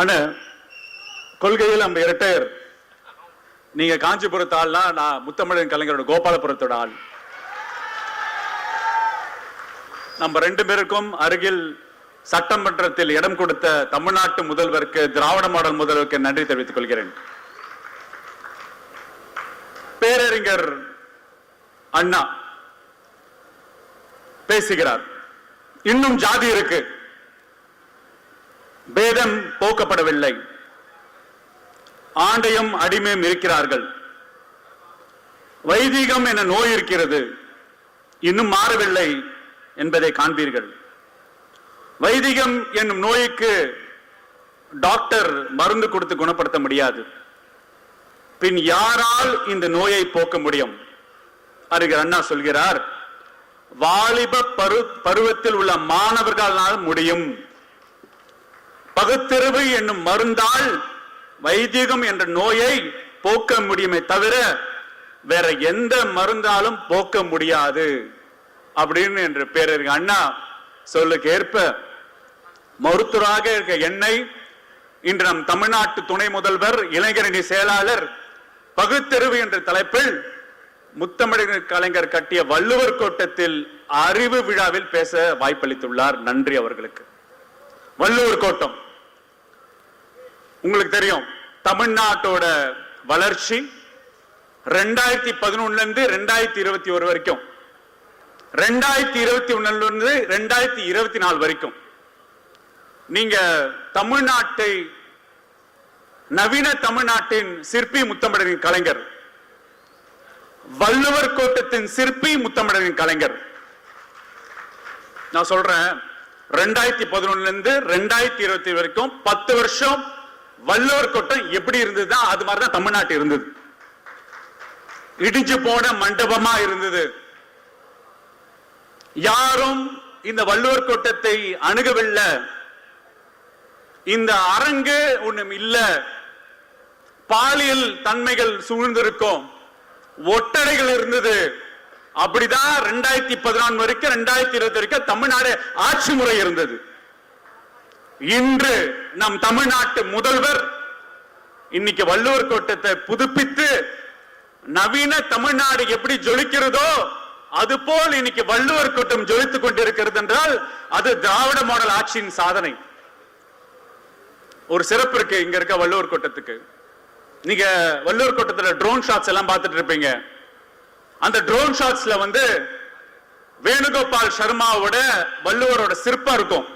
அண்ணா கொள்கையில் நம்ம இரட்டையர் நீங்க காஞ்சிபுரத்து ஆள்னா நான் முத்தமிழன் கலைஞரோட கோபாலபுரத்தோட ஆள். நம்ம ரெண்டு பேருக்கும் அருகில் சட்டமன்றத்தில் இடம் கொடுத்த தமிழ்நாட்டு முதல்வருக்கு திராவிட மாடல் முதல்வருக்கு நன்றி தெரிவித்துக் கொள்கிறேன். பேரறிஞர் அண்ணா பேசுகிறார். இன்னும் ஜாதி இருக்கு. பேதம் போக்கப்படவில்லை. ஆண்டையும் அடிமையும் இருக்கிறார்கள். வைதிகம் என நோய் இருக்கிறது. இன்னும் மாறவில்லை என்பதை காண்பீர்கள். வைதிகம் என்னும் நோய்க்கு டாக்டர் மருந்து கொடுத்து குணப்படுத்த முடியாது. பின் யாரால் இந்த நோயை போக்க முடியும்? அறிஞர் அண்ணா சொல்கிறார் வாலிப பரு பருவத்தில் உள்ள மாணவர்களால் முடியும். பகுத்தறிவு என்னும் மருந்தால் வைதிகம் என்ற நோயை போக்க முடியுமே தவிர வேற எந்த மருந்தாலும் போக்க முடியாது. அப்படின்னு என்று பேரறிஞர் அண்ணா சொல்லுக்கு ஏற்ப மருத்துவராக இருக்க என்னை இன்று நம் தமிழ்நாட்டு துணை முதல்வர் இளைஞரணி செயலாளர் பகுத்தறிவு என்ற தலைப்பில் முத்தமிழர் கலைஞர் கட்டிய வள்ளுவர் கோட்டத்தில் அறிவு விழாவில் பேச வாய்ப்பளித்துள்ளார். நன்றி அவர்களுக்கு. வள்ளூர் கோட்டம். உங்களுக்கு தெரியும் தமிழ்நாட்டோட வளர்ச்சி ரெண்டாயிரத்தி பதினொன்னுல இருந்து ரெண்டாயிரத்தி இருபத்தி ஒரு வரைக்கும். ரெண்டாயிரத்தி இருபத்தி ஒண்ணுல இருந்து ரெண்டாயிரத்தி இருபத்தி நாலு வரைக்கும். நீங்க தமிழ்நாட்டை நவீன தமிழ்நாட்டின் சிற்பி முத்தமிழரின் கலைஞர். வள்ளுவர் கோட்டத்தின் சிற்பி முத்தமிழரின் கலைஞர். நான் சொல்றேன் ரெண்டாயிரத்தி பதினொன்னுல இருந்து ரெண்டாயிரத்தி இருபத்தி வரைக்கும் பத்து வருஷம் வள்ளுவர் கோட்டம் எப்படி இருந்தது அது மாதிரிதான் தமிழ்நாட்டு இருந்தது. இடிஞ்சு போன மண்டபமா இருந்தது. யாரும் இந்த வள்ளுவர் கோட்டத்தை அணுகவில்லை. இந்த அரங்கு ஒண்ணும் இல்ல. பாலியல் தன்மைகள் சூழ்ந்திருக்கும். ஒட்டடைகள் இருந்தது. அப்படிதான் ரெண்டாயிரத்தி பதினான்கு வரைக்கும் ரெண்டாயிரத்தி இருபத்தி வரைக்கும் தமிழ்நாடு ஆட்சி முறை இருந்தது. இன்று நம் தமிழ்நாட்டு முதல்வர் இன்னைக்கு வள்ளுவர் கோட்டத்தை புதுப்பித்து நவீன தமிழ்நாடு எப்படி ஜொலிக்கிறதோ அது போல் இன்னைக்கு வள்ளுவர் கூட்டம் ஜொலித்துக் கொண்டிருக்கிறது என்றால் அது திராவிட மாடல் ஆட்சியின் சாதனை. ஒரு சிறப்பு இருக்கு இங்க இருக்க வள்ளுவர் கூட்டத்துக்கு. நீங்க வள்ளுவர் கூட்டத்தில் ட்ரோன் ஷாட்ஸ் எல்லாம் பார்த்துட்டு இருப்பீங்க. அந்த ட்ரோன் ஷாட்ஸ்ல வந்து வேணுகோபால் சர்மாவோட வள்ளுவரோட சிற்பம் இருக்கும்.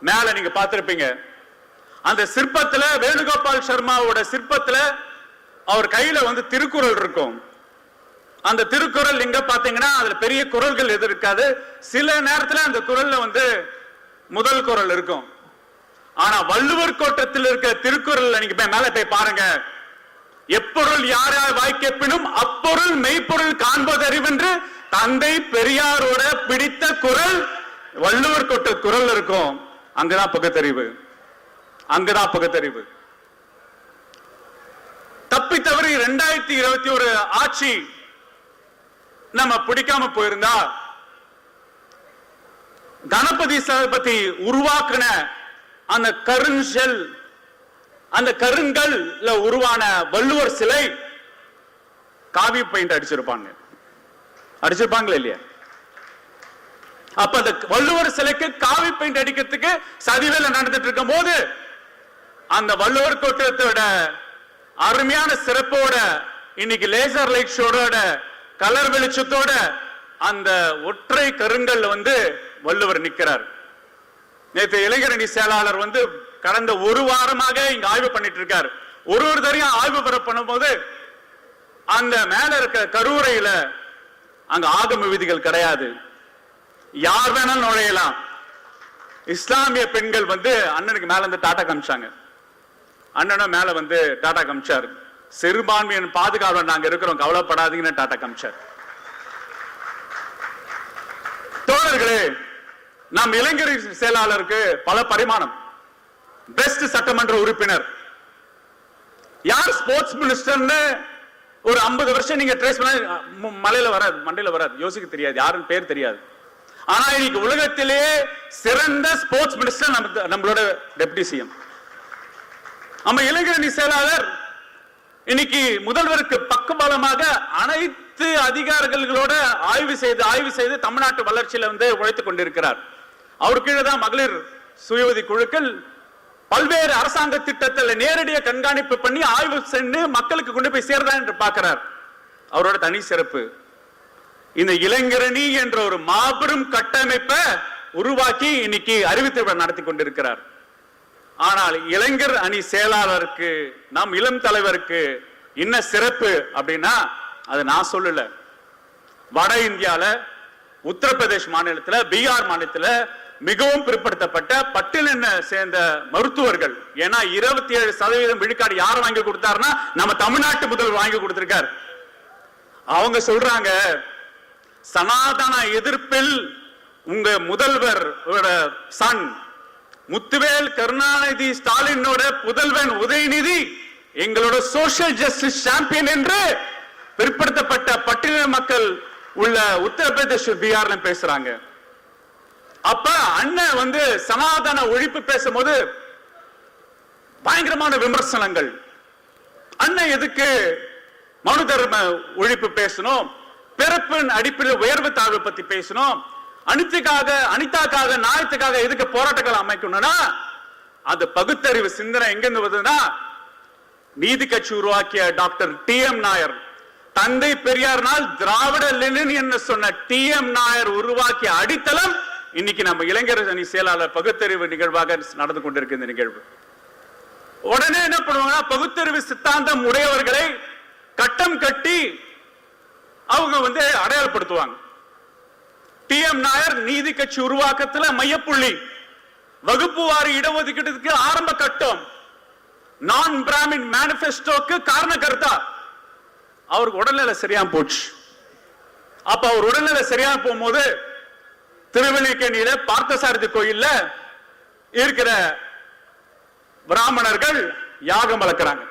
மேல நீங்க பார்த்திருப்பீங்க. அந்த சிற்பத்துல வேணுகோபால் சர்மாவோட சிற்பத்துல அவர் கையில வந்து திருக்குறள் இருக்கும். அந்த திருக்குறள் இங்க பாத்தீங்கன்னா அதுல பெரிய குறள்கள் எது இருக்காது. சில நேரத்துல அந்த குரல்ல வந்து முதல் குறள் இருக்கும். ஆனா வள்ளுவர் கோட்டத்தில் இருக்கிற திருக்குறள் நீங்க போய் மேல போய் பாருங்க. எப்பொருள் யார் யார் வாய்க்கப்பினும் அப்பொருள் மெய்ப்பொருள் காண்பதறிவென்று தந்தை பெரியாரோட பிடித்த குரல் வள்ளுவர் கொட்ட குரல் இருக்கும். அங்கதான் பகுத்தறிவு. அங்கதான் பகுத்தறிவு. தப்பி தவறி ரெண்டாயிரத்தி இருபத்தி ஒரு ஆட்சி நம்ம பிடிக்காம போயிருந்தா கணபதி சபதி உருவாக்குன அந்த கருஞ்செல் அந்த கருங்கல்ல உருவான வள்ளுவர் சிலை காவி பெயிண்ட் அடிச்சிருப்பாங்க. அடிச்சிருப்பாங்களா இல்லையா? அப்ப அந்த வள்ளுவர் சிலைக்கு காவி பெயிண்ட் அடிக்கிறதுக்கு சதிவேல நடந்துட்டு இருக்கும் போது அந்த வள்ளுவர் கோட்டத்தோட அருமையான சிறப்போட இன்னைக்கு லேசர் லைட் ஷோட கலர் வெளிச்சத்தோட அந்த ஒற்றை கருங்கல் வந்து வள்ளுவர் நிற்கிறார் நேற்று இளைஞரணி செயலாளர் வந்து கடந்த ஒரு வாரமாக இங்க ஆய்வு பண்ணிட்டு இருக்காரு ஒரு ஒரு தரையும் ஆய்வு பெற பண்ணும்போது அந்த மேல இருக்க கருவறையில அங்க ஆகம விதிகள் கிடையாது. யார் வேணாலும் நுழையலாம். இஸ்லாமிய பெண்கள் வந்து அண்ணனுக்கு மேல வந்து டாட்டா காமிச்சாங்க. அண்ணனும் மேல வந்து டாட்டா காமிச்சார். சிறுபான்மையின் பாதுகாப்பு நாங்க இருக்கிறோம் கவலைப்படாதீங்கன்னு டாட்டா காமிச்சார். தோழர்களே நம் இளைஞர் செயலாளருக்கு பல பரிமாணம். பெஸ்ட் சட்டமன்ற உறுப்பினர். யார் ஸ்போர்ட்ஸ் மினிஸ்டர்னு ஒரு 50 வருஷம் நீங்க ட்ரேஸ் பண்ண மலையில வராது மண்டையில வராது. யோசிக்க தெரியாது யாருன்னு பேர் தெரியாது. ஆனா இன்னைக்கு உலகத்திலேயே சிறந்த ஸ்போர்ட்ஸ் மினிஸ்டர் நம்ம நம்மளோட டெப்டி சிஎம் நம்ம இளைஞரணி செயலாளர் இன்னைக்கு முதல்வருக்கு பக்கபலமாக அனைத்து அதிகாரிகளோட ஆய்வு செய்து ஆய்வு செய்து தமிழ்நாட்டு வளர்ச்சியில வந்து உழைத்துக் கொண்டிருக்கிறார். அவர் கீழே தான் மகளிர் சுயவதி குழுக்கள் பல்வேறு அரசாங்க திட்டத்தில் நேரடியாக கண்காணிப்பு பண்ணி ஆய்வு சென்று மக்களுக்கு கொண்டு போய் சேர்றா என்று பார்க்கிறார். அவரோட தனி சிறப்பு. இந்த இளைஞரணி என்ற ஒரு மாபெரும் கட்டமைப்பை உருவாக்கி இன்னைக்கு அறிவித்து நடத்தி கொண்டிருக்கிறார். ஆனால் இளைஞர் அணி செயலாளருக்கு நம் இளம் தலைவருக்கு என்ன சிறப்பு அப்படின்னா அது நான் சொல்லல. வட இந்தியால உத்தரப்பிரதேஷ் மாநிலத்துல பீகார் மாநிலத்தில் மிகவும் பிற்படுத்தப்பட்ட பட்டியலின சேர்ந்த மருத்துவர்கள். ஏன்னா இருபத்தி ஏழு சதவீதம் விழுக்காடு யார் வாங்கி கொடுத்தாருன்னா நம்ம தமிழ்நாட்டு முதல்வர் வாங்கி கொடுத்திருக்கார். அவங்க சொல்றாங்க சனாதன எதிர்ப்பில் உங்க முதல்வர் சன் முத்துவேல் கருணாநிதி ஸ்டாலினோட புதல்வன் உதயநிதி எங்களோட சோசியல் ஜஸ்டிஸ் சாம்பியன் என்று பிற்படுத்தப்பட்ட பட்டியல மக்கள் உள்ள உத்தரப்பிரதேஷ் பீகார்ல பேசுறாங்க. அப்ப அண்ணன் வந்து சனாதன ஒழிப்பு பேசும்போது பயங்கரமான விமர்சனங்கள். அண்ணன் எதுக்கு மனு தர்ம ஒழிப்பு பேசணும்? பிறப்பின் அடிப்படையில் உயர்வு தாழ்வு பத்தி பேசணும்? அனித்துக்காக அனிதாக்காக நாயத்துக்காக எதுக்கு போராட்டங்கள் அமைக்கணும்னா அந்த பகுத்தறிவு சிந்தனை எங்கிருந்து வருதுன்னா நீதி கட்சி உருவாக்கிய டாக்டர் டி எம் நாயர். தந்தை பெரியார்னால் திராவிட லெனின் என்ன சொன்ன டி எம் நாயர் உருவாக்கிய அடித்தளம் இன்னைக்கு நம்ம இளைஞர் அணி செயலாளர் பகுத்தறிவு நிகழ்வாக நடந்து கொண்டிருக்கு இந்த நிகழ்வு. உடனே என்ன பண்ணுவாங்கன்னா பகுத்தறிவு சித்தாந்தம் உடையவர்களை கட்டம் கட்டி அவங்க வந்து அடையாளப்படுத்துவாங்க. டி எம் நாயர் நீதி கட்சி உருவாக்கத்துல மையப்புள்ளி. வகுப்பு வாரி இடஒதுக்கீட்டுக்கு ஆரம்ப கட்டம். நான் பிராமின் மேனிபெஸ்டோக்கு காரண கருத்தா அவருக்கு உடல்நிலை சரியா போச்சு. அப்ப அவர் உடல்நிலை சரியா போகும்போது திருவல்லிக்கேணியில பார்த்தசாரதி கோயில்ல இருக்கிற பிராமணர்கள் யாகம் வளர்க்கிறாங்க.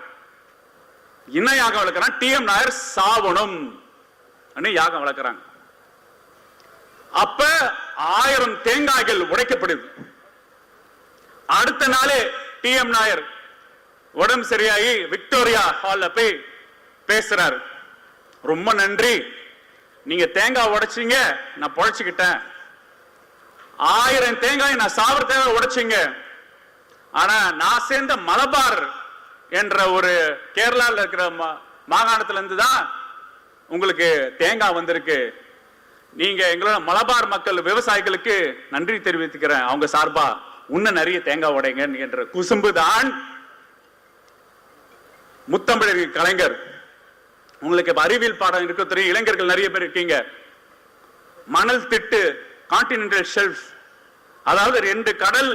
என்ன யாகம் வளர்க்கிறான் டி எம் நாயர் சாவணம் யாகம் வளர்க்கிறாங்க. அப்ப ஆயிரம் தேங்காய்கள் உடைக்கப்படுது. அடுத்த நாளே டி எம் நாயர் உடம்பு சரியாகி விக்டோரியா ஹால்ல போய் பேசுறாரு. ரொம்ப நன்றி. நீங்க தேங்காய் உடைச்சீங்க நான் பொழைச்சுக்கிட்டேன். ஆயிரம் தேங்காய் நான் சாவர தேவை உடைச்சீங்க. ஆனா நான் சேர்ந்த மலபார் என்ற ஒரு கேரளாவில் இருக்கிற மாகாணத்துல இருந்து தான் உங்களுக்கு தேங்காய் வந்திருக்கு. நீங்க எங்களோட மலபார் மக்கள் விவசாயிகளுக்கு நன்றி தெரிவித்துக்கிறேன். அவங்க சார்பா இன்னும் நிறைய தேங்காய் உடைங்க என்ற குசும்பு தான் முத்தமிழர் கலைஞர். உங்களுக்கு அறிவியல் பாடம் இருக்க தெரியும் இளைஞர்கள் நிறைய பேர் இருக்கீங்க. மணல் திட்டு கான்டினென்டல் ஷெல்ஃப் அதாவது ரெண்டு கடல்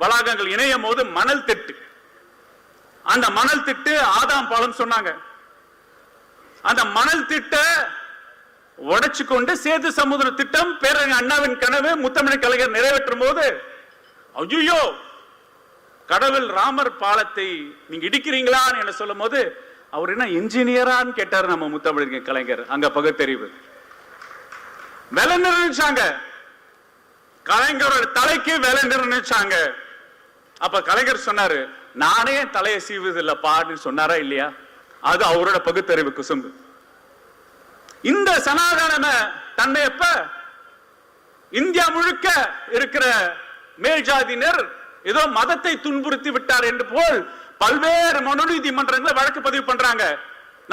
வளாகங்கள் இணையும் போது மணல் திட்டு. அந்த மணல் திட்டு ஆதாம் பாலம் சொன்னாங்க. அந்த மணல் திட்ட உடைச்சு கொண்டு சேது சமுதிர திட்டம் பேரறிஞர் அண்ணாவின் கனவு முத்தமிழ் கலைஞர் நிறைவேற்றும் போது ஐயோ கடவுள் ராமர் பாலத்தை நீங்க இடிக்கிறீங்களான்னு என்ன சொல்லும் போது அவர் என்ன இன்ஜினியரான்னு கேட்டார் நம்ம முத்தமிழ் கலைஞர் அங்க பகுத்தறிவு. விலை நிர்ணயிச்சாங்க கலைஞரோட தலைக்கு விலை நிர்ணயிச்சாங்க. அப்ப கலைஞர் சொன்னாரு நானே தலையை சீவுது பாடு சொன்னாரா இல்லையா? அது அவரோட பகுத்தறிவு குசும்பு இந்த சனாதன தன்மையப்ப இந்தியா முழுக்க இருக்கிற மேல்ஜாதியினர் ஏதோ மதத்தை துன்புறுத்தி விட்டார் என்று போல் பல்வேறு மனு நீதிமன்றங்களை வழக்கு பதிவு பண்றாங்க.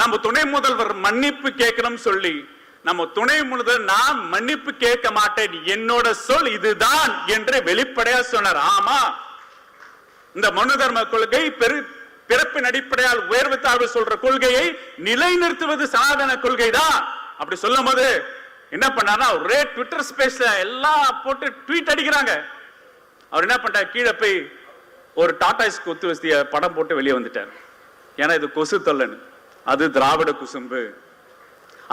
நம்ம துணை முதல்வர் மன்னிப்பு கேட்கணும் சொல்லி நம்ம துணை முதல்வர் நான் மன்னிப்பு கேட்க மாட்டேன். என்னோட சொல் இதுதான் என்று வெளிப்படையா சொன்னார். ஆமா. இந்த மனு தர்ம கொள்கை பெரு பிறப்பின் அடிப்படையால் உயர்வு தாழ்வு சொல்ற கொள்கையை நிலைநிறுத்துவது சனாதன கொள்கை தான் அப்படி சொல்லும் போது என்ன பண்ணாருன்னா ஒரே ட்விட்டர் ஸ்பேஸ்ல எல்லாம் போட்டு ட்வீட் அடிக்கிறாங்க. அவர் என்ன பண்ணிட்டார்? கீழே போய் ஒரு டாடா கொத்து வசதிய படம் போட்டு வெளியே வந்துட்டார். ஏன்னா இது கொசு தொல்லன் அது திராவிட குசும்பு.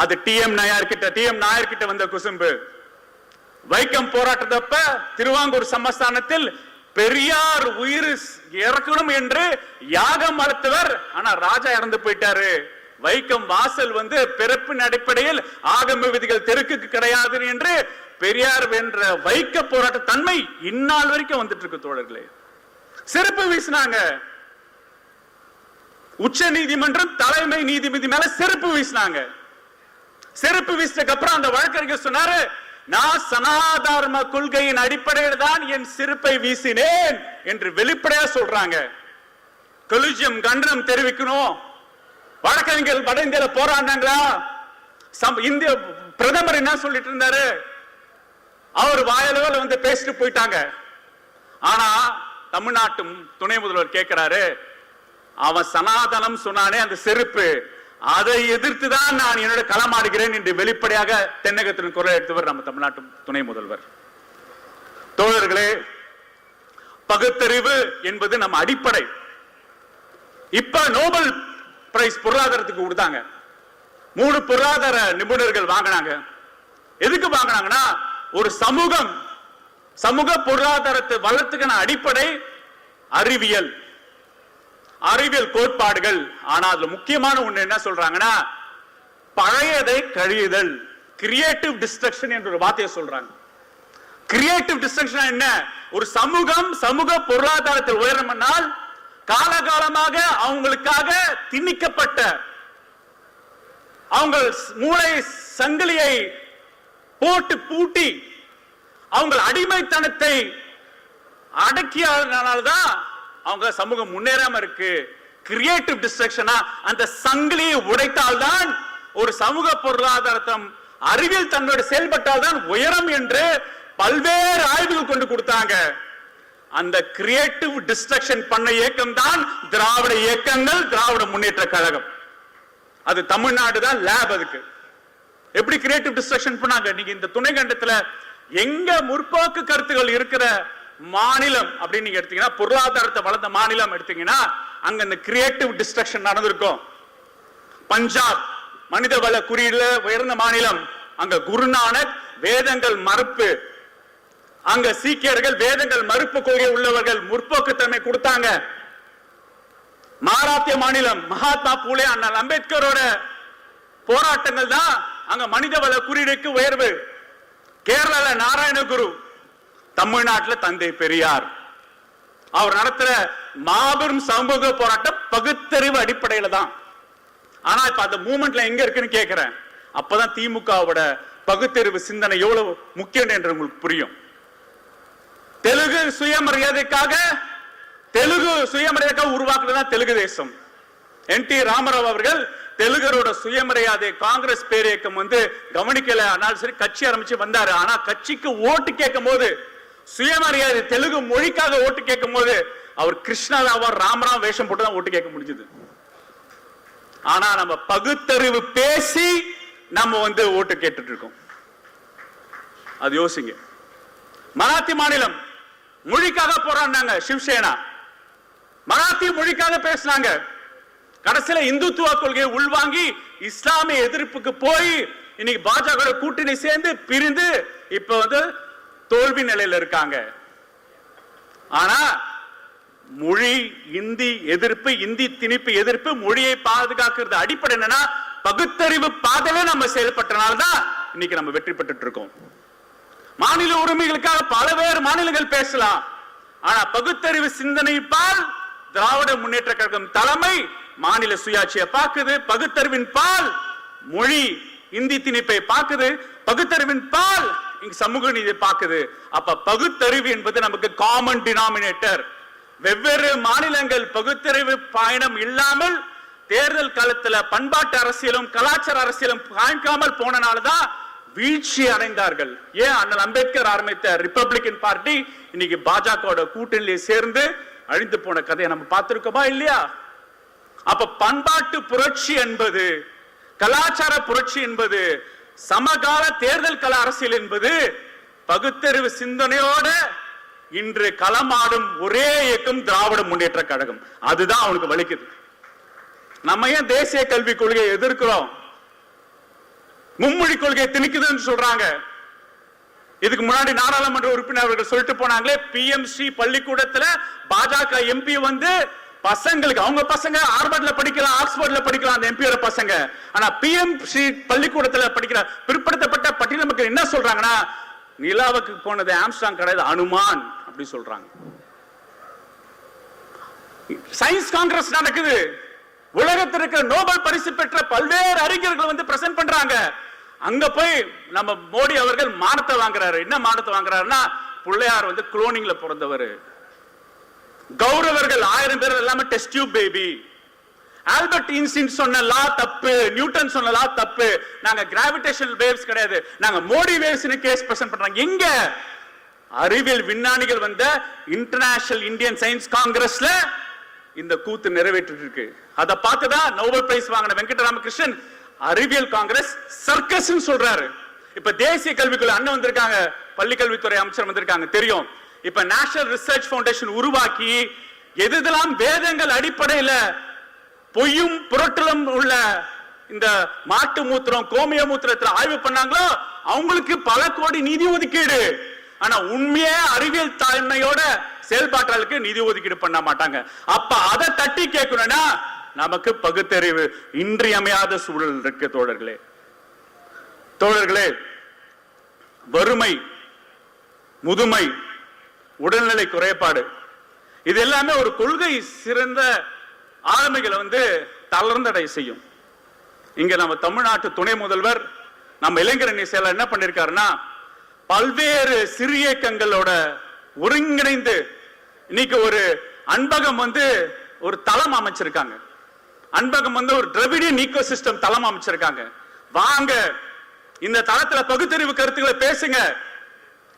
அது டிஎம் நாயர் கிட்ட டிஎம் நாயர் கிட்ட வந்த குசும்பு. வைக்கம் போராட்டத்தப்ப திருவாங்கூர் சமஸ்தானத்தில் பெரியார் உயிர் இறக்கணும் என்று யாகம் வளர்த்தவர் ஆனா ராஜா இறந்து போயிட்டாரு. வைக்கம் வாசல் வந்து பிறப்பின் அடிப்படையில் ஆகம விதிகள் தெருக்குக்கு கிடையாது என்று பெரியார் வென்ற வைக்க போராட்ட தன்மை இந்நாள் வரைக்கும் வந்துட்டு இருக்கு தோழர்களே. சிறப்பு வீசினாங்க. உச்ச நீதிமன்றம் தலைமை நீதிபதி மேல சிறப்பு வீசினாங்க. செருப்பு வீசினதுக்கு அப்புறம் அந்த வழக்கறிஞர் சொன்னாரு நான் சனாதர்ம கொள்கையின் அடிப்படையில் தான் என் செருப்பை வீசினேன் என்று வெளிப்படையா சொல்றாங்க. கொலிஜியம் கண்டனம் தெரிவிக்கணும். வழக்கறிஞர்கள் வட இந்தியால போராடினாங்களா? சம்- இந்திய பிரதமர் என்ன சொல்லிட்டு இருந்தாரு? அவர் வாயளவில் வந்து பேசிட்டு போயிட்டாங்க. ஆனா தமிழ்நாட்டு துணை முதல்வர் கேட்கிறாரு அவன் சனாதனம் சொன்னானே அந்த செருப்பு. அதை எதிர்த்து தான் நான் என்னோட களமாடுகிறேன் என்று வெளிப்படையாக தென்னகத்தின் குரல் எடுத்தவர் நம்ம தமிழ்நாட்டு துணை முதல்வர். தோழர்களே பகுத்தறிவு என்பது நம்ம அடிப்படை. இப்ப நோபல் பிரைஸ் பொருளாதாரத்துக்கு கொடுத்தாங்க. மூணு பொருளாதார நிபுணர்கள் வாங்கினாங்க. எதுக்கு வாங்கினாங்கன்னா ஒரு சமூகம் சமூக பொருளாதாரத்தை வளர்த்துக்கான அடிப்படை அறிவியல். அறிவியல் கோட்பாடுகள். ஆனா அதுல முக்கியமான ஒண்ணு என்ன சொல்றாங்கன்னா பழையதை கழியுதல். கிரியேட்டிவ் டிஸ்ட்ரக்ஷன் என்ற ஒரு வார்த்தையை சொல்றாங்க. கிரியேட்டிவ் டிஸ்ட்ரக்ஷன் என்ன? ஒரு சமூகம் சமூக பொருளாதாரத்தில் உயரணும்னால் காலகாலமாக அவங்களுக்காக திணிக்கப்பட்ட அவங்க மூளை சங்கிலியை போட்டு பூட்டி அவங்க அடிமைத்தனத்தை அடக்கியதுனாலதான் அவங்க சமூகம் முன்னேறாம இருக்கு. கிரியேட்டிவ் டிஸ்ட்ரக்ஷனா அந்த சங்கிலியை உடைத்தால்தான் ஒரு சமூக பொருளாதாரத்தம் அறிவியல் தன்னோட செயல்பட்டால் தான் உயரம் என்று பல்வேறு ஆய்வுகள் கொண்டு கொடுத்தாங்க. அந்த கிரியேட்டிவ் டிஸ்ட்ரக்ஷன் பண்ண இயக்கம் தான் திராவிட இயக்கங்கள் திராவிட முன்னேற்ற கழகம். அது தமிழ்நாடு தான் லேப் அதுக்கு. எப்படி கிரியேட்டிவ் டிஸ்ட்ரக்ஷன் பண்ணாங்க? நீங்க இந்த துணை கண்டத்துல எங்க முற்போக்கு கருத்துகள் இருக்கிற மாநிலம் அப்படின்னு நீங்க எடுத்தீங்கன்னா பொருளாதாரத்தை வளர்ந்த மாநிலம் எடுத்தீங்கன்னா அங்க இந்த கிரியேட்டிவ் டிஸ்ட்ரக்ஷன் நடந்திருக்கும். பஞ்சாப் மனிதவள குறியீடுல உயர்ந்த மாநிலம். அங்க குருநானக் வேதங்கள் மறுப்பு. அங்க சீக்கியர்கள் வேதங்கள் மறுப்பு கொள்கை உள்ளவர்கள் முற்போக்குத்தன்மை கொடுத்தாங்க. மகாராஷ்டிர மாநிலம் மகாத்மா பூலே அண்ணல் அம்பேத்கரோட போராட்டங்கள் தான் அங்க மனிதவள குறியீடுக்கு உயர்வு. கேரளால நாராயணகுரு தமிழ்நாட்டுல தந்தை பெரியார். அவர் நடத்துற மாபெரும் சமூக போராட்டம் பகுத்தறிவு அடிப்படையில தான். ஆனா இப்ப அந்த மூமெண்ட்ல எங்க இருக்குன்னு கேக்குறேன். அப்பதான் திமுகவோட பகுத்தறிவு சிந்தனை எவ்வளவு முக்கியம் என்று உங்களுக்கு புரியும். தெலுங்கு சுயமரியாதைக்காக தெலுங்கு சுயமரியாதைக்காக உருவாக்குறதுதான் தெலுங்கு தேசம். என் டி ராமராவ் அவர்கள் தெலுங்கரோட சுயமரியாதை காங்கிரஸ் பேரியக்கம் வந்து கவனிக்கல. ஆனாலும் சரி கட்சி ஆரம்பிச்சு வந்தாரு. ஆனா கட்சிக்கு ஓட்டு கேட்கும் போது சுயமரியாதை தெலுங்கு மொழிக்காக ஓட்டு கேட்கும் போது அவர் கிருஷ்ணராவா ராமராம் வேஷம் போட்டு தான் ஓட்டு கேட்க முடிஞ்சது. ஆனா நம்ம பகுத்தறிவு பேசி நம்ம வந்து ஓட்டு கேட்டுட்டு இருக்கோம் அது யோசிங்க. மராத்தி மாநிலம் மொழிக்காக போராடினாங்க சிவசேனா. மராத்தி மொழிக்காக பேசினாங்க. கடைசியில இந்துத்துவ கொள்கையை உள்வாங்கி இஸ்லாமிய எதிர்ப்புக்கு போய் இன்னைக்கு பாஜக கூட்டணி சேர்ந்து பிரிந்து இப்ப வந்து தோல்வி நிலையில இருக்காங்க. ஆனா மொழி இந்தி எதிர்ப்பு இந்தி திணிப்பு எதிர்ப்பு மொழியை பாதுகாக்கிறது அடிப்படை என்னன்னா பகுத்தறிவு பாதையில நம்ம செயல்பட்டனால்தான் இன்னைக்கு நம்ம வெற்றி பெற்றுட்டு இருக்கோம். மாநில உரிமைகளுக்காக பல வேறு மாநிலங்கள் பேசலாம். ஆனா பகுத்தறிவு சிந்தனை பால் திராவிட முன்னேற்ற கழகம் தலைமை மாநில சுயாட்சியை பார்க்குது. பகுத்தறிவின் பால் மொழி இந்தி திணிப்பை பார்க்குது. பகுத்தறிவின் பால் இங்க சமூக நீதி பார்க்குது. அப்ப பகுத்தறிவு என்பது நமக்கு காமன் டினாமினேட்டர் வெவ்வேறு மாநிலங்கள் பகுத்தறிவு பயணம் இல்லாமல் தேர்தல் காலத்துல பண்பாட்டு அரசியலும் கலாச்சார அரசியலும் காய்க்காமல் போனனாலதான் வீழ்ச்சி அடைந்தார்கள். ஏன்? அண்ணல் அம்பேத்கர் ஆரம்பித்த ரிப்பப்ளிகன் பார்ட்டி இன்னைக்கு பாஜகவோட கூட்டணியில சேர்ந்து அழிந்து போன கதையை நம்ம பார்த்திருக்கோமா இல்லையா? அப்ப பண்பாட்டு புரட்சி என்பது கலாச்சார புரட்சி என்பது சமகால தேர்தல் கல அரசியல் என்பது பகுத்தறிவு சிந்தனையோட இன்று களமாடும் ஒரே இயக்கம் திராவிட முன்னேற்ற கழகம். அதுதான் அவனுக்கு வலிக்குது. நம்ம ஏன் தேசிய கல்விக் கொள்கையை எதிர்க்கிறோம்? மும்மொழி கொள்கையை திணிக்குதுன்னு சொல்றாங்க. இதுக்கு முன்னாடி நாடாளுமன்ற உறுப்பினர் அவர்கள் சொல்லிட்டு போனாங்களே பிஎம்சி பள்ளிக்கூடத்துல பாஜக எம்பி வந்து பசங்களுக்கு அவங்க பசங்க ஹார்வர்ட்ல படிக்கலாம் ஆக்ஸ்போர்ட்ல படிக்கலாம் அந்த எம்பியோட பசங்க. ஆனா பிஎம்சி பள்ளிக்கூடத்துல படிக்கிற பிற்படுத்தப்பட்ட பட்டியல மக்கள் என்ன சொல்றாங்கன்னா நிலாவுக்கு போனது ஆம்ஸ்டாங் கிடையாது அனுமான் அப்படி சொல்றாங்க. சயின்ஸ் காங்கிரஸ் நடக்குது. உலகத்தில் இருக்கிற நோபல் பரிசு பெற்ற பல்வேறு அறிஞர்கள் வந்து பிரசன்ட் பண்றாங்க. அங்க போய் நம்ம மோடி அவர்கள் மானத்தை வாங்குறாரு. என்ன மானத்தை வாங்குறாருன்னா பிள்ளையார் வந்து குளோனிங்ல பிறந்தவர். கௌரவர்கள் ஆயிரம் பேர் எல்லாமே test tube baby Albert Einstein சொன்ன லா தப்பு நியூட்டன் சொன்ன லா தப்பு. நாங்க கிராவிடேஷனல் வேவ்ஸ் கிடையாது. நாங்க மோடி வேவ்ஸ்னு கேஸ் பிரசன்ட் பண்றாங்க. எங்க? அறிவியல் விஞ்ஞானிகள் வந்த இன்டர்நேஷனல் இந்தியன் சயின்ஸ் காங்கிரஸ்ல இந்த கூத்து நிறைவேற்றிட்டு இருக்கு அதை பார்த்துதான் நோபல் பிரைஸ் வாங்கின வெங்கடராமகிருஷ்ணன் அறிவியல் காங்கிரஸ் சர்க்கஸ் சொல்றாரு. இப்ப தேசிய கல்விக்குள்ள அண்ணன் வந்திருக்காங்க. பள்ளி கல்வித்துறை அமைச்சர் வந்திருக்காங்க. தெரியும். இப்ப நேஷனல் ரிசர்ச் ஃபவுண்டேஷன் உருவாக்கி எதுலாம் வேதங்கள் அடிப்படையில பொய்யும் புரட்டலும் உள்ள இந்த மாட்டு மூத்திரம் கோமிய மூத்திரத்துல ஆய்வு பண்ணாங்களோ அவங்களுக்கு பல கோடி நிதி ஒதுக்கீடு. ஆனா உண்மையே அறிவியல் தன்மையோட செயல்பாட்டாளுக்கு நிதி ஒதுக்கீடு பண்ண மாட்டாங்க. அப்ப அதை தட்டி கேட்கணும்னா நமக்கு பகுத்தறிவு இன்றியமையாத சூழல் இருக்கு தோழர்களே. தோழர்களே வறுமை முதுமை உடல்நிலை குறைபாடு. இது எல்லாமே ஒரு கொள்கை சிறந்த ஆளுமைகளை வந்து தளர்ந்தடை செய்யும். இங்க நம்ம தமிழ்நாட்டு துணை முதல்வர் நம்ம இளைஞரணி செயலர் என்ன பண்ணிருக்காருன்னா பல்வேறு சிறிய இயக்கங்களோட ஒருங்கிணைந்து இன்னைக்கு ஒரு அன்பகம் வந்து ஒரு தளம் அமைச்சிருக்காங்க. அன்பகம் வந்து ஒரு திரவிடியன் ஈகோ சிஸ்டம் தளம் அமைச்சிருக்காங்க. வாங்க இந்த தளத்துல பகுத்தறிவு கருத்துக்களை பேசுங்க.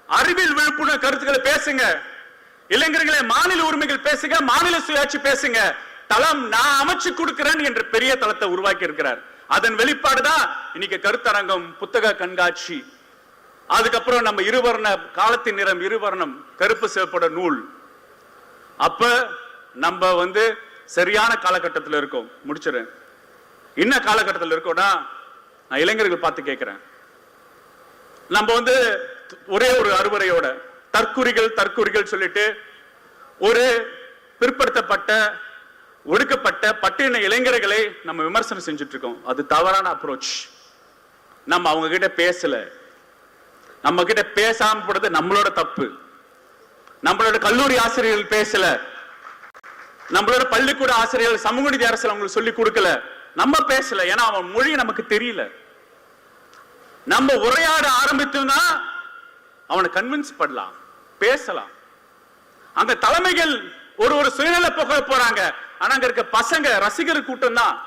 அறிவியல் விழிப்புணர்வு கருத்துக்களை பேசுங்க. இளைஞர்களே மாநில உரிமைகள் பேசுங்க மாநில சுயாட்சி பேசுங்க. தளம் நான் அமைச்சு கொடுக்கிறேன் என்ற பெரிய தளத்தை உருவாக்கி இருக்கிறார். அதன் வெளிப்பாடுதான் இன்னைக்கு கருத்தரங்கம் புத்தக கண்காட்சி. அதுக்கப்புறம் நம்ம இருவர்ண காலத்தின் நிறம் இருவர்ணம் கருப்பு சிவப்போட நூல். அப்ப நம்ம வந்து சரியான காலகட்டத்தில் இருக்கோம். முடிச்சிடறேன். என்ன காலகட்டத்தில் இருக்கோம்னா நான் இளைஞர்கள் பார்த்து கேட்கிறேன். நம்ம வந்து ஒரே ஒரு அறுவரையோட தற்குறிகள் தற்குறிகள் சொல்லிட்டு ஒரு பிற்படுத்தப்பட்ட ஒடுக்கப்பட்ட பட்டியல இளைஞர்களை நம்ம விமர்சனம் செஞ்சுட்டு இருக்கோம் அது தவறான அப்ரோச் நம்ம அவங்க கிட்ட பேசல. நம்ம கிட்ட பேசாம போடுறது நம்மளோட தப்பு. நம்மளோட கல்லூரி ஆசிரியர்கள் பேசல. நம்மளோட பள்ளிக்கூட ஆசிரியர்கள் சமூக நீதி அரசு அவங்களுக்கு சொல்லி கொடுக்கல. நம்ம பேசல. ஏன்னா அவன் மொழி நமக்கு தெரியல. நம்ம உரையாட ஆரம்பித்தோம்னா அவனை கன்வின்ஸ் பண்ணலாம் பேசலாம். அந்த தலைமைகள் ஒரு ஒரு சுயநல போக போறாங்க. ஆனா அங்க இருக்க பசங்க ரசிகர் கூட்டம் தான்.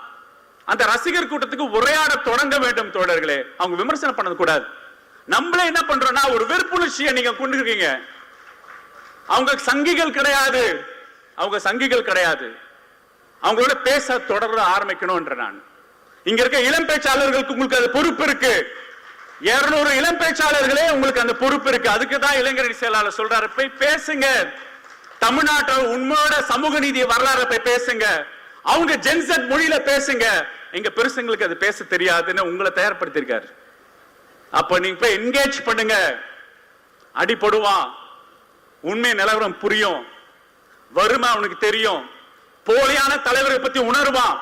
அந்த ரசிகர் கூட்டத்துக்கு உரையாட தொடங்க வேண்டும் தோழர்களே. அவங்க விமர்சனம் பண்ணது கூடாது. நம்மளே என்ன பண்றோம்னா ஒரு வெறுப்புணர்ச்சியை நீங்க கொண்டு இருக்கீங்க. அவங்க சங்கிகள் கிடையாது. அவங்க சங்கிகள் கிடையாது. அவங்களோட பேச தொடர ஆரம்பிக்கணும்ன்ற நான். இங்க இருக்க இளம் பேச்சாளர்களுக்கு உங்களுக்கு அது பொறுப்பு இருக்கு. இருநூறு இளம் பேச்சாளர்களே உங்களுக்கு அந்த பொறுப்பு இருக்கு. அதுக்கு தான் இளைஞரணி செயலாளர் சொல்றாரு. போய் பேசுங்க. தமிழ்நாட்டோட உண்மையோட சமூக நீதி வரலாறு போய் பேசுங்க. அவங்க ஜென்சட் மொழியில பேசுங்க. எங்க பெருசுங்களுக்கு அது பேச தெரியாதுன்னு உங்களை தயார்படுத்திருக்காரு அப்ப நீங்க போய் என்கேஜ் பண்ணுங்க. அடிபடுவான் உண்மை நிலவரம் புரியும். வறுமை அவனுக்கு தெரியும். போலியான தலைவரை பத்தி உணர்வான்.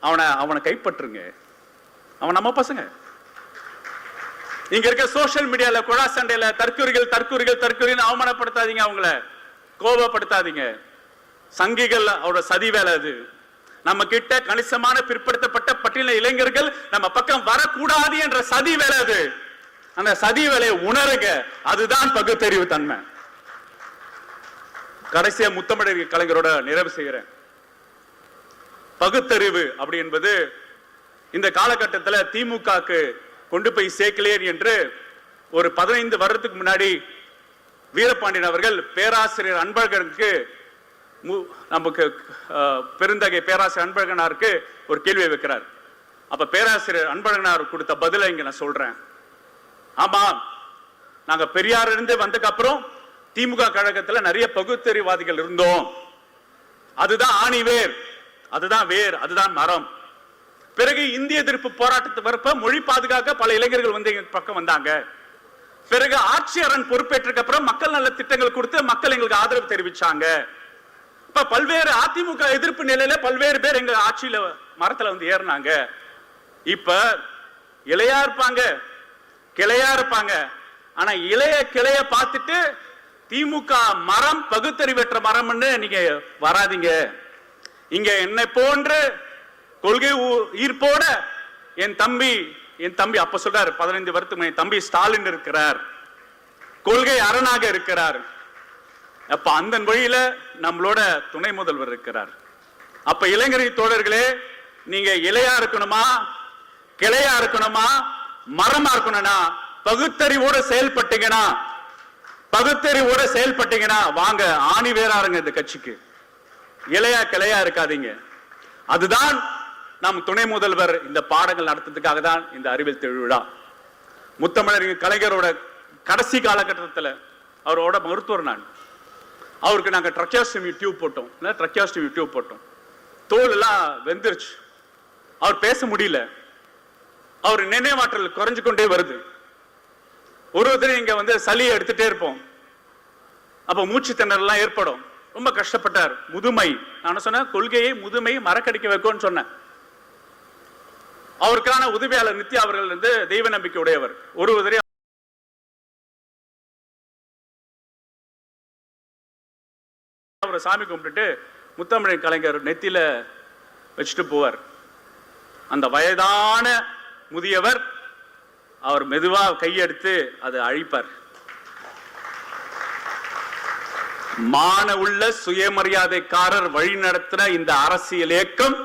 அவனை அவனை கைப்பற்றுங்க. அவன் நம்ம பசங்க. இங்க இருக்க சோசியல் மீடியால குழா சண்டையில தற்கொலைகள் தற்கொலைகள் தற்கொலைன்னு அவமானப்படுத்தாதீங்க அவங்கள. கோபப்படுத்தாதீங்க சங்கிகள் அவரோட சதி வேலை அது. நம்ம கிட்ட கணிசமான பிற்படுத்தப்பட்ட பட்டியல இளைஞர்கள் நம்ம பக்கம் வரக்கூடாது என்ற சதி வேலை அது. அந்த சதி வேலையை உணருங்க. அதுதான் பகுத்தறிவு தன்மை. கடைசியா முத்தமிழர் கலைஞரோட நிறைவு செய்கிறேன். பகுத்தறிவு அப்படி என்பது இந்த காலகட்டத்தில் திமுகக்கு கொண்டு போய் சேர்க்கலையர் என்று ஒரு பதினைந்து வருடத்துக்கு முன்னாடி வீரபாண்டியன் அவர்கள் பேராசிரியர் அன்பழகனுக்கு மு- நமக்கு பெருந்தகை பேராசிரியர் அன்பழகனாருக்கு ஒரு கேள்வியை வைக்கிறார். அப்ப பேராசிரியர் அன்பழகனார் கொடுத்த பதிலை இங்க நான் சொல்றேன். ஆமா நாங்க பெரியார் இருந்து வந்ததுக்கு அப்புறம் திமுக கழகத்துல நிறைய பகுத்தறிவாதிகள் இருந்தோம். அதுதான் ஆணி வேர் அதுதான் வேர் அதுதான் மரம். பிறகு இந்திய எதிர்ப்பு போராட்டத்தை வரப்ப மொழி பாதுகாக்க பல இளைஞர்கள் வந்து எங்க பக்கம் வந்தாங்க. பிறகு ஆட்சியரன் பொறுப்பேற்றதுக்கு அப்புறம் மக்கள் நல திட்டங்கள் கொடுத்து மக்கள் எங்களுக்கு ஆதரவு தெரிவிச்சாங்க. இப்ப பல்வேறு அதிமுக எதிர்ப்பு நிலையில பல்வேறு பேர் எங்க ஆட்சியில மரத்துல வந்து ஏறினாங்க. இப்ப இளையா இருப்பாங்க கிளையா இருப்பாங்க. ஆனா இளைய கிளைய பார்த்துட்டு திமுக மரம் பகுத்தறிவற்ற மரம்னு நீங்க வராதீங்க. இங்க என்னை போன்று கொள்கை ஈர்ப்போட என் தம்பி என் தம்பி அப்ப சொல்றாரு பதினைந்து வருத்தம் என் தம்பி ஸ்டாலின் இருக்கிறார். கொள்கை அரணாக இருக்கிறார். அப்ப அந்த வழியில நம்மளோட துணை முதல்வர் இருக்கிறார். அப்ப இளைஞரை தோழர்களே நீங்க இலையா இருக்கணுமா கிளையா இருக்கணுமா மரமா இருக்கணும்னா பகுத்தறிவோட செயல்பட்டீங்கன்னா பகுத்தறிவோட செயல்பட்டீங்கன்னா வாங்க ஆணி வேறாருங்க இந்த கட்சிக்கு. இலையா கிளையா இருக்காதீங்க. அதுதான் நம் துணை முதல்வர் இந்த பாடங்கள் நடத்துறதுக்காக தான் இந்த அறிவியல் திருவிழா முத்தமிழர் கலைஞரோட கடைசி காலகட்டத்தில் அவரோட மருத்துவர் நான். அவருக்கு நாங்க ட்ரக்கியாஸ்டமி டியூப் போட்டோம். இல்லை ட்ரக்கியாஸ்டமி டியூப் போட்டோம். தோல் எல்லாம் வெந்துருச்சு. அவர் பேச முடியல. அவர் நினைவாற்றல் குறைஞ்சு கொண்டே வருது. ஒரு ஒருத்தர் இங்க வந்து சளியை எடுத்துட்டே இருப்போம். அப்போ மூச்சு திணறலாம் ஏற்படும். ரொம்ப கஷ்டப்பட்டார். முதுமை. நான் சொன்னேன் கொள்கையை முதுமை மறக்கடிக்க வைக்கும்னு சொன்னேன். அவருக்கான உதவியாளர் நித்யா அவர்கள் வந்து தெய்வ நம்பிக்கை உடையவர் ஒரு உதவி அவரை சாமி கும்பிட்டுட்டு முத்தமிழ் கலைஞர் நெத்தியில வச்சுட்டு போவார். அந்த வயதான முதியவர் அவர் மெதுவா கையெடுத்து அதை அழிப்பார். மான உள்ள சுயமரியாதைக்காரர் வழி நடத்தின இந்த அரசியல் இயக்கம்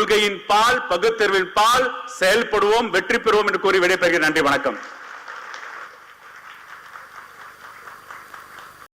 கொள்கையின் பால் பகுத்தறிவின் பால் செயல்படுவோம் வெற்றி பெறுவோம் என்று கூறி விடைபெறுகிறேன். நன்றி வணக்கம்.